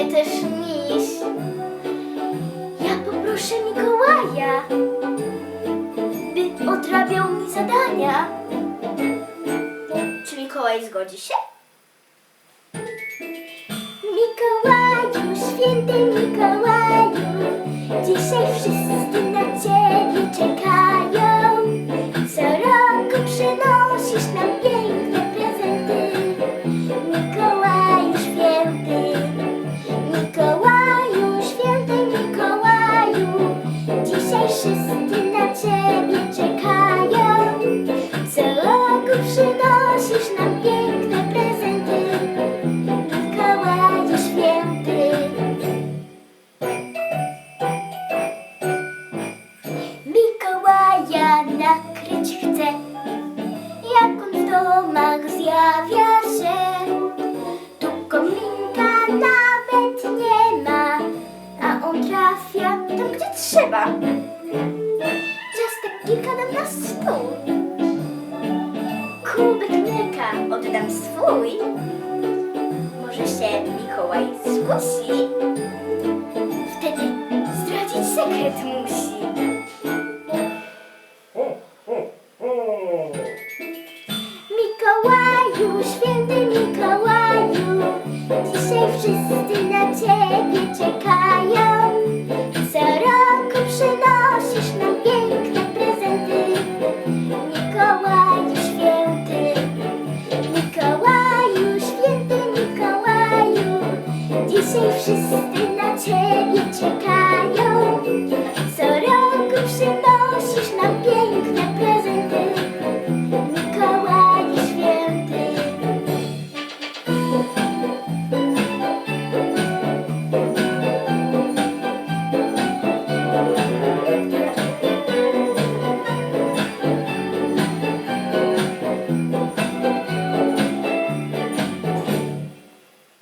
powie też miś. Ja poproszę Mikołaja, by odrabiał mi zadania. Czy Mikołaj zgodzi się? Mikołaju, święty Mikołaju, dzisiaj wszyscy zjawia się. Tu kominka nawet nie ma, a on trafia tam, gdzie trzeba. Ciastek kilka dam na stół. Kubek mleka oddam swój. Może się Mikołaj zgłosi? Wtedy zdradzić sekret musi. Dzisiaj wszyscy na ciebie czekają. Co roku przynosisz nam piękne prezenty. Mikołaju święty, Mikołaju, święty Mikołaju, dzisiaj wszyscy